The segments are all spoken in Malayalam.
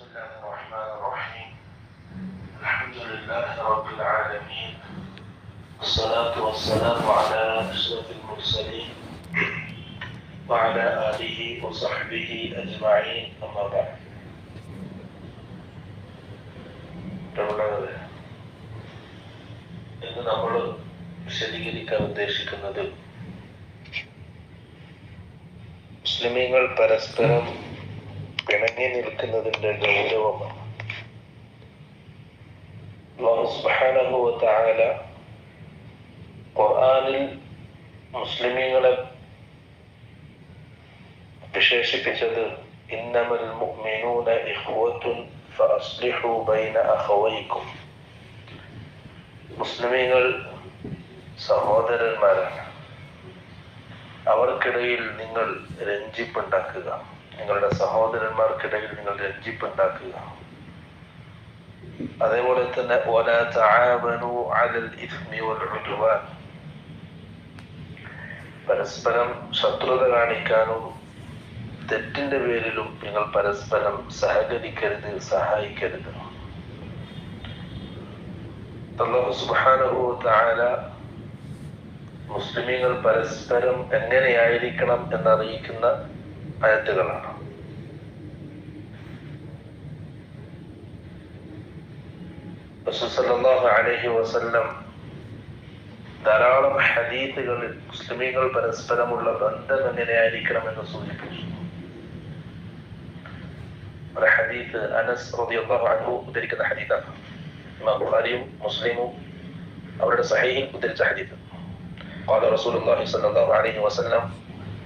بسم الله الرحمن الرحيم الحمد لله رب العالمين والصلاة والسلام على أشرف المرسلين وعلى آله وصحبه أجمعين أما بعد പ്രിയമുള്ളവരെ, ഇന്ന് നമ്മൾ വിശദീകരിക്കാൻ ഉദ്ദേശിക്കുന്നത് മുസ്ലിമീങ്ങൾ പരസ്പരം പിണങ്ങി നിൽക്കുന്നതിന്റെ ഗൗരവമാണ്. തആല ഖുർആനിൽ മുസ്ലിമീങ്ങളെ വിശേഷിപ്പിച്ചത് ഇന്നമൽ മുഅ്മിനൂന ഇഖ്വത്തുൻ ഫഅസ്ലിഹു ബൈന അഖവൈക്കും. മുസ്ലിമീങ്ങൾ സഹോദരന്മാരാണ്. അവർക്കിടയിൽ നിങ്ങൾ രഞ്ജിപ്പുണ്ടാക്കുക. നിങ്ങളുടെ സഹോദരന്മാർക്കിടയിൽ നിങ്ങൾ രഞ്ജിപ്പുണ്ടാക്കുക. അതേപോലെ തന്നെ പരസ്പരം ശത്രുത കാണിക്കാനും തെറ്റിന്റെ പേരിലും നിങ്ങൾ പരസ്പരം സഹകരിക്കരുത് സഹായിക്കരുത്. മുസ്ലിമീങ്ങൾ പരസ്പരം എങ്ങനെയായിരിക്കണം എന്നറിയിക്കുന്ന ആയത്തുകളാണ് റസൂൽ സല്ലല്ലാഹു അലൈഹി വസല്ലം ധാരാളം ഹദീത്തുകളിൽ മുസ്ലിമീങ്ങൾ പരസ്പരമുള്ള ബന്ധം എങ്ങനെയായിരിക്കണം എന്ന് സൂചിപ്പിച്ചു ഒരു ഹദീത്ത് അനസ് റളിയല്ലാഹു അൻഹു ഉദ്ധരിക്കുന്ന ഹദീത്താണ് ഇമാം ബുഖാരിയും മുസ്ലിമും അവരുടെ സഹീഹിൽ ഉദ്ധരിച്ച ഹദീത്ത് قال رسول الله صلى الله عليه وسلم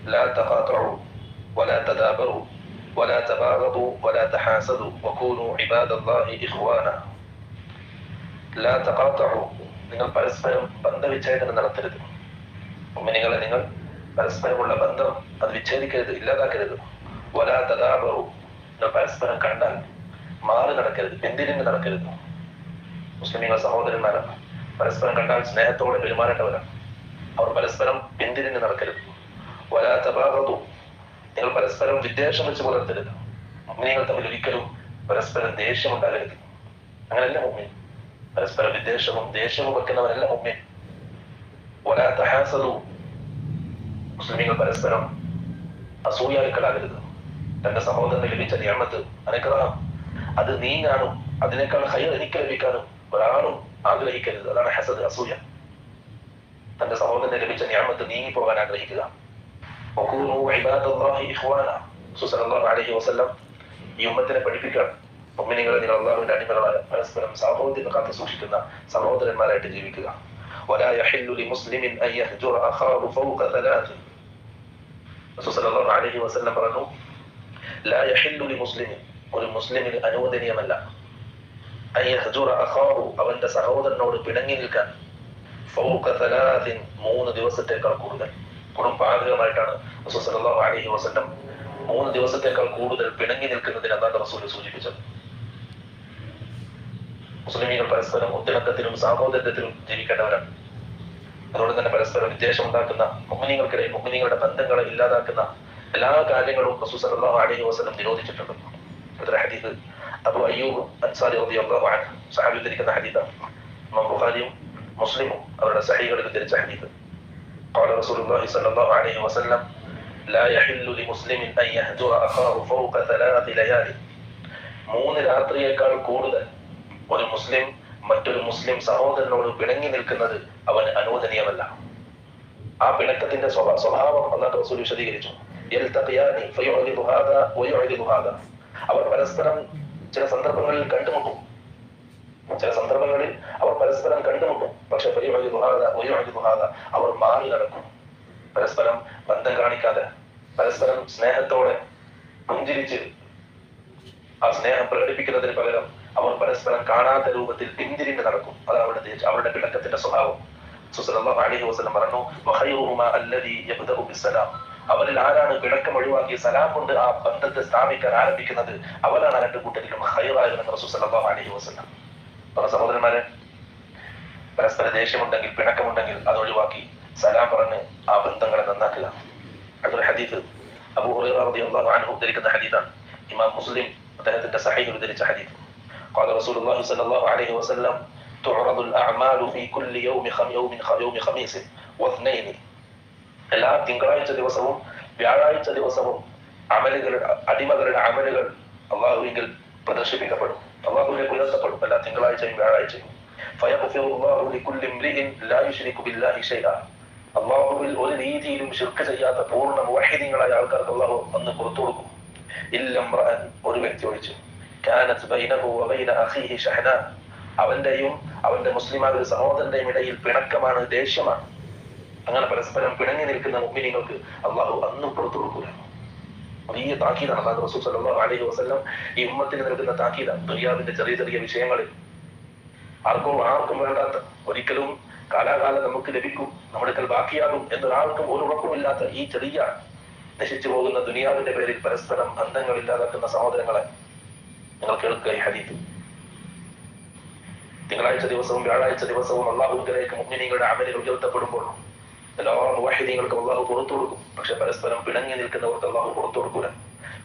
لا تقاطعوا ولا تدابروا ولا تباغضوا ولا تحاسدوا وكونوا عباد الله إخوانا لا تقاطعوا നിങ്ങൾ പരസ്പരം ബന്ധവിച്ഛേദനം നടത്തരുത് ഉമ്മനികളെ നിങ്ങൾ പരസ്പരമുള്ള ബന്ധം അത് വിച്ഛേദിക്കരുത് ഇല്ലാതാക്കരുത് വലാ തദാബറു നിങ്ങൾ പരസ്പരം കണ്ടാൽ മാറി നടക്കരുത് പിന്തിരിഞ്ഞ് നടക്കരുത് മുസ്ലിമീങ്ങൾ സഹോദരന്മാരാണ് പരസ്പരം കണ്ടാൽ സ്നേഹത്തോടെ പെരുമാറേണ്ടവരാണ് അവർ പരസ്പരം പിന്തിരിഞ്ഞ് നടക്കരുത് വലാത്ത ഭാഗത്തു നിങ്ങൾ പരസ്പരം വിദ്വേഷം വെച്ച് പുലർത്തരുത് മുഗ്നികൾ തമ്മിൽ ഒരിക്കലും പരസ്പരം ദേഷ്യം ഉണ്ടാകരുത്. അങ്ങനെയല്ല മുഗ്മിൻ പരസ്പരം വിദ്വേഷവും ദേഷ്യവും വെക്കുന്നവരല്ല മുഗ്മിൻ ഒരാസലു ഹാസതു മുസ്ലിമീങ്ങൾ പരസ്പരം അസൂയാലുക്കളാകരുത്. തന്റെ സഹോദരന് ലഭിച്ച നിയമത്ത് അനുഗ്രഹം. അത് നീ കാണും അതിനേക്കാൾ ഹൈർ എനിക്ക് ലഭിക്കാനും ഒരാളും ആഗ്രഹിക്കരുത്. അതാണ് ഹസദ് അസൂയ. തന്റെ സഹോദരന് ലഭിച്ച ഞാമത്ത് നീങ്ങിപ്പോകാൻ ആഗ്രഹിക്കുക. وكونوا عباد الله إخوانا സുസലല്ലാഹു അലൈഹി വസല്ലം ഈ ഉമ്മത്തിനെ പഠിപ്പിക്കണം മുഅ്മിനീങ്ങളെ നിങ്ങൾ അള്ളാഹുവിന്റെ അടിമകളായ പരസ്പരം സാഹോദര്യം കാത്തു സൂക്ഷിക്കുന്ന സഹോദരന്മാരായിട്ട് ജീവിക്കുക ولا يحل لمسلم أن يهجر أخاه فوق ثلاث സുസലല്ലാഹു അലൈഹി വസല്ലം പറഞ്ഞു لا يحل لمسلم ഒരു മുസ്ലിമിന് അനുവദനീയമല്ല أن يهجر أخاه അവന്റെ സഹോദരനോട് പിണങ്ങി നിൽക്കാൻ ഫൗക തലാത്തിൻ മൂന്ന് ദിവസത്തേക്കാൾ കൂടുതൽ കുടും ബാധകമായിട്ടാണ് റസൂസലാഹു അലഹി വസ്ലം മൂന്ന് ദിവസത്തേക്കാൾ കൂടുതൽ പിണങ്ങി നിൽക്കുന്നതിന് അന്നാണ്ട് റസൂൽ സൂചിപ്പിച്ചത്. മുസ്ലിമീങ്ങൾ പരസ്പരം ഒത്തിണക്കത്തിലും സാഹോദര്യത്തിലും ജീവിക്കേണ്ടവരാണ്. അതുകൊണ്ട് തന്നെ പരസ്പരം വിദ്വേഷം ഉണ്ടാക്കുന്ന മുഹ്മിനികൾക്കിടയിൽ മുഹ്മിനികളുടെ ബന്ധങ്ങളെ ഇല്ലാതാക്കുന്ന എല്ലാ കാര്യങ്ങളും റസൂസ് സല്ലല്ലാഹു അലൈഹി വസല്ലം നിരോധിച്ചിട്ടുണ്ട്. അത്ര ഹദീസ് അബു അയ്യൂബ് അൻസാരി റളിയല്ലാഹു അൻഹു സഹാബി മുസ്ലിമും അവരുടെ സഹികളിൽ ഉദ്ധരിച്ച ഹദീസ്. قال رسول الله صلى الله عليه وسلم لا يحل لمسلم أن يهجر أخاه فوق ثلاث ليال മൂന്ന് രാത്രിയേക്കാൾ കൂടുതൽ ഒരു മുസ്ലിം മറ്റൊരു മുസ്ലിം സഹോദരനോട് പിണങ്ങി നിൽക്കുന്നത് അവന് അനുവദനീയമല്ല ആ പിണക്കത്തിന്റെ സ്വഭാ- സ്വഭാവം അള്ളാഹു റസൂൽ വിശദീകരിച്ചു യൽതഖിയാനി ഫയുഅ്രിദു ഹാദാ വയുഅ്രിദു ഹാദാ. അവർ പരസ്പരം ചില സന്ദർഭങ്ങളിൽ കണ്ടുമുട്ടും ചില സന്ദർഭങ്ങളിൽ അവർ പരസ്പരം കണ്ടുമുട്ടും. പക്ഷെ ഹാദാ. അവർ മാറി നടക്കും. പരസ്പരം ബന്ധം കാണിക്കാതെ പരസ്പരം സ്നേഹത്തോടെ പുഞ്ചിരിച്ച് ആ സ്നേഹം പ്രകടിപ്പിക്കുന്നതിന് പകരം അവർ പരസ്പരം കാണാത്ത രൂപത്തിൽ പിന്തിരിഞ്ഞ് നടക്കും. അതാണ് അവരുടെ അവരുടെ കിടക്കത്തിന്റെ സ്വഭാവം. സുസലല്ലാഹു അലൈഹി വസല്ലം പറഞ്ഞു യബ്ദഉ ബിസ്സലാം. അവരിൽ ആരാണ് പിണക്കം ഒഴിവാക്കി സലാം കൊണ്ട് ആ ബന്ധത്തെ സ്ഥാപിക്കാൻ ആരംഭിക്കുന്നത്? അവരാണ് രണ്ട് കൂട്ടരിലും ഹൈറായിരുന്നു റസൂൽ സല്ലല്ലാഹു അലൈഹി വസല്ലം. സഹോദരന്മാരെ പരസ്പര ദേഷ്യമുണ്ടെങ്കിൽ പിണക്കമുണ്ടെങ്കിൽ അത് ഒഴിവാക്കി സലാം പറഞ്ഞ് ആ ബന്ധങ്ങളെ നന്നാക്കുക അതൊരു ഹദീഫ് അബൂ ഹുറൈറ റളിയല്ലാഹു അൻഹു ഉദ്ധരിക്കുന്ന ഹദീസാണ് ഇമാം മുസ്ലിം അദ്ദേഹത്തിന്റെ സഹീൽ ഉദ്ധരിച്ച ഹദീസ് قال رسول الله صلى الله عليه وسلم تعرض الأعمال في كل يوم خم يوم خ- يوم خميس واثنين എല്ലാ തിങ്കളാഴ്ച ദിവസവും വ്യാഴാഴ്ച ദിവസവും അമലുകളുടെ അടിമകളുടെ അമലുകൾ അള്ളാഹുവിങ്കിൽ പ്രദർശിപ്പിക്കപ്പെടും അള്ളാഹുവിനെ ഉയർത്തപ്പെടും എല്ലാ തിങ്കളാഴ്ചയും വ്യാഴാഴ്ചയും. അള്ളാഹുവിൽ ഒരു രീതിയിലും ശിർക്ക് ചെയ്യാത്ത പൂർണ മുവാഹിദീങ്ങളായ ആൾക്കാർക്ക് അള്ളാഹു അന്ന് പുറത്തു കൊടുക്കും. ഇല്ലം ഒരു വ്യക്തി ഒഴിച്ചു. അവന്റെയും അവന്റെ മുസ്ലിമായ ഒരു സഹോദരന്റെയും ഇടയിൽ പിണക്കമാണ് ദേഷ്യമാണ്. അങ്ങനെ പരസ്പരം പിണങ്ങി നിൽക്കുന്ന മുമ്പിനികൾക്ക് അള്ളാഹു അന്നും പുറത്തു കൊടുക്കൂല വലിയ താക്കീതാണ്. അള്ളാഹു റസൂൽ സല്ലല്ലാഹു അലൈഹി വസല്ലം ഈ ഉമ്മത്തിന് നൽകുന്ന താക്കീതാണ്. ദുനിയാവിന്റെ ചെറിയ ചെറിയ വിഷയങ്ങളിൽ. ആർക്കും ആർക്കും വേണ്ടാത്ത ഒരിക്കലും കാലാകാലം നമുക്ക് ലഭിക്കും നമ്മുടെ ബാക്കിയാകും എന്നൊരാൾക്കും ഒരു ഉറപ്പുമില്ലാത്ത ഈ ചെറിയ നശിച്ചു പോകുന്ന ദുനിയാവിന്റെ പേരിൽ പരസ്പരം ബന്ധങ്ങൾ ഇല്ലാതാക്കുന്ന സഹോദരങ്ങളെ നിങ്ങൾ കേൾക്കുക ഈ ഹദീത്ത് തിങ്കളാഴ്ച ദിവസവും വ്യാഴാഴ്ച ദിവസവും അള്ളാഹുവിലേക്ക് മുഗ്നിനികളുടെ അമലുകൾ ഉയർത്തപ്പെടുമ്പോൾ എല്ലാ മുവാഹിദീങ്ങൾക്കും അള്ളാഹു പുറത്തു കൊടുക്കും പക്ഷെ പരസ്പരം പിണങ്ങി നിൽക്കുന്നവർക്ക് അള്ളാഹു പുറത്തു കൊടുക്കൂല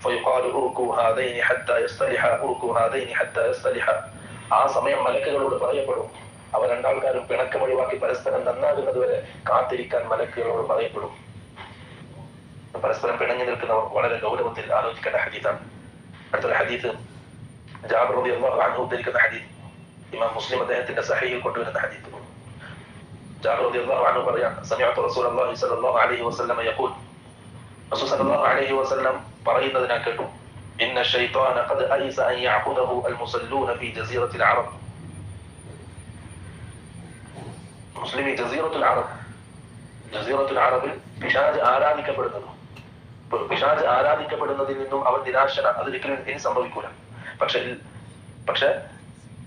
فيقال اركوا هذين حتى يصطلحا اركوا هذين حتى يصطلحا ആ സമയം മലക്കുകളോട് പറയപ്പെടും അവ രണ്ടാൾക്കാരും പിണക്കം ഒഴിവാക്കി പരസ്പരം നന്നാകുന്നത് വരെ കാത്തിരിക്കാൻ മലക്കുകളോട് പറയപ്പെടും പരസ്പരം പിണങ്ങി നിൽക്കുന്നവർ വളരെ ഗൗരവത്തിൽ ആലോചിക്കേണ്ട ഹദീത്താണ് അടുത്തൊരു ഹദീത്ത് ജാബർ റളിയല്ലാഹു അൻഹു ഉദ്ധരിക്കുന്ന ഹദീത്ത് ഇമാം മുസ്ലിം അദ്ദേഹത്തിന്റെ സഹീൽ കൊണ്ടുവരുന്ന ഹദീത്ത് ജാബർ റളിയല്ലാഹു അൻഹു പറയാം സമിഅതു റസൂലുള്ളാഹി സ്വല്ലല്ലാഹു അലൈഹി വസല്ലം യഖൂൽ റസൂൽ സല്ലല്ലാഹു അലൈഹി വസല്ലം പറയുന്നത് ഞാൻ കേട്ടു ഇന്ന الشيطان قد أيس أن يعبده المصلون في جزيرة العرب മുസ്ലിമി ജസീറത്തുൽ അറബ് ജസീറത്തുൽ അറബിൽ പിശാജ് ആരാധിക്കപ്പെടുന്നത് പി- പിശാജ് ആരാധിക്കപ്പെടുന്നതിൽ നിന്നും അവൻ നിരാശന അതൊരിക്കലും ഇനി സംഭവിക്കൂല പക്ഷെ പക്ഷെ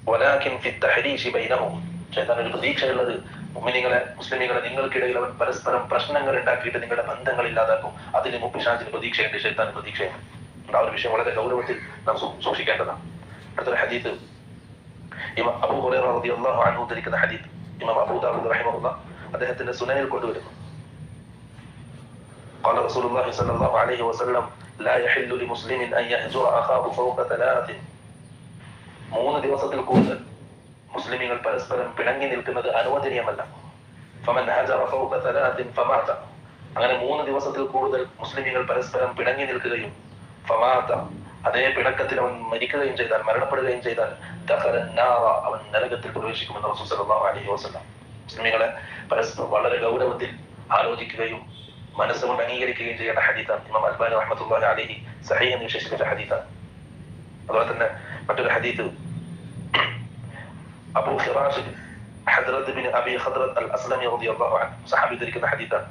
വലാക്കിൻ ഫി തഹരീഷി ബൈനഹും ശൈത്താൻ ഒരു പ്രതീക്ഷയുള്ളത് മുഅ്മിനീങ്ങളെ മുസ്ലിമീങ്ങളെ നിങ്ങൾക്കിടയിൽ അവൻ പരസ്പരം പ്രശ്നങ്ങൾ ഉണ്ടാക്കിയിട്ട് നിങ്ങളുടെ ബന്ധങ്ങൾ ഇല്ലാതാക്കും അതിന് മുപ്പിശാജിന് പ്രതീക്ഷയുണ്ട് ശൈത്താൻ പ്രതീക്ഷയുണ്ട് ആ ഒരു വിഷയം വളരെ ഗൗരവത്തിൽ നാം സൂ- സൂക്ഷിക്കേണ്ടതാണ് അടുത്തൊരു ഹദീത്ത് ഇമാം അബൂ ഹുറൈറ റളിയല്ലാഹു അൻഹു ഉദ്ധരിക്കുന്ന ഹദീത്ത് ഇമാം അബൂ ദാവൂദ് റഹിമഹുല്ലാ അദ്ദേഹത്തിന്റെ സുനനിൽ കൊണ്ടുവരുന്നു قال رسول الله صلى الله عليه وسلم لا يحل لمسلم أن يهجر أخاه فوق ثلاث മൂന്ന് ദിവസത്തിൽ കൂടുതൽ മുസ്ലിമീങ്ങൾ പരസ്പരം പിണങ്ങി നിൽക്കുന്നത് അനുവദനീയമല്ല. അങ്ങനെ മൂന്ന് ദിവസത്തിൽ കൂടുതൽ മുസ്ലിമീങ്ങൾ പരസ്പരം പിണങ്ങി നിൽക്കുകയും ഫമാത അതേ പിണക്കത്തിൽ അവൻ മരിക്കുകയും ചെയ്താൽ മരണപ്പെടുകയും ചെയ്താൽ അവൻ നരകത്തിൽ പ്രവേശിക്കുമെന്ന് റസൂൽ സല്ലല്ലാഹു അലൈഹി പരസ്പരം വളരെ ഗൗരവത്തിൽ ആലോചിക്കുകയും മനസ്സുകൊണ്ട് അംഗീകരിക്കുകയും ചെയ്യേണ്ട ഹദീത്താണ് ഇമാം അൽബാനി അഹമ്മദ് അലൈഹി സഹി എന്ന് വിശേഷിപ്പിച്ച ഹദീത്താണ് അതുപോലെ തന്നെ മറ്റൊരു ഹദീത്ത് Abu Khirash Hadrad bin Abi Hadrad al Aslami റളിയല്ലാഹു അൻഹു സഹാബി ധരിക്കുന്ന ഹദീത്താണ്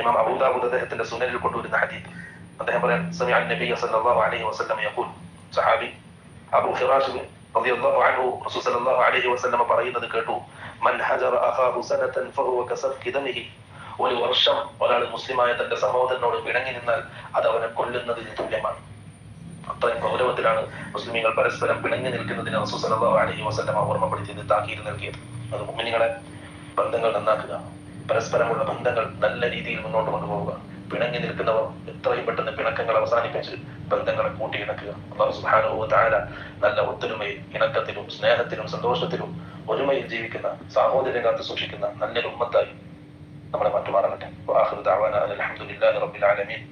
ഇമാം അബൂ ദാവൂദ് അദ്ദേഹത്തിന്റെ സുനനിൽ കൊണ്ടുവരുന്ന ഹദീത്ത് അദ്ദേഹം പറയാൻ സമിഅ നബി സല്ലല്ലാഹു അലൈഹി വസല്ലം യഖൂൽ. സഹാബി അബൂ ഖിറാഷ് ബിൻ റളിയല്ലാഹു അൻഹു റസൂൽ സല്ലല്ലാഹു അലൈഹി വസല്ലം പറയുന്നത് കേട്ടു. മൻ ഹജറ അഖാഹു സനതൻ ഫഹുവ കസഫ്കി ദമിഹി ഒരു വർഷം ഒരാൾ മുസ്ലിമായ തന്റെ സഹോദരനോട് പിണങ്ങി നിന്നാൽ അത് അവനെ കൊല്ലുന്നതിന് തുല്യമാണ്. അത്രയും ഗൗരവത്തിലാണ് മുസ്ലിമീങ്ങൾ പരസ്പരം പിണങ്ങി നിൽക്കുന്നതിന് റസൂൽ സല്ലല്ലാഹു അലൈഹി വസല്ലം ഓർമ്മപ്പെടുത്തിയത് താക്കീത് നൽകിയത്. അത് മുമ്മിനികളെ ബന്ധങ്ങൾ നന്നാക്കുക. പരസ്പരമുള്ള ബന്ധങ്ങൾ നല്ല രീതിയിൽ മുന്നോട്ട് കൊണ്ടുപോവുക. പിണങ്ങി നിൽക്കുന്നവർ എത്രയും പെട്ടെന്ന് പിണക്കങ്ങൾ അവസാനിപ്പിച്ച് ബന്ധങ്ങളെ കൂട്ടിയിണക്കുക. അള്ളാഹു സുബ്ഹാനഹു താര നല്ല ഒത്തൊരുമയിൽ ഇണക്കത്തിലും സ്നേഹത്തിലും സന്തോഷത്തിലും ഒരുമയിൽ ജീവിക്കുന്ന സാഹോദര്യം കാത്തു സൂക്ഷിക്കുന്ന നല്ലൊരു ഉമ്മത്തായി നമ്മളെ മാറ്റുമാറാകട്ടെ. വാഹിറു ദഅവാന അനിൽ ഹംദുലില്ലാഹി റബ്ബിൽ ആലമീൻ.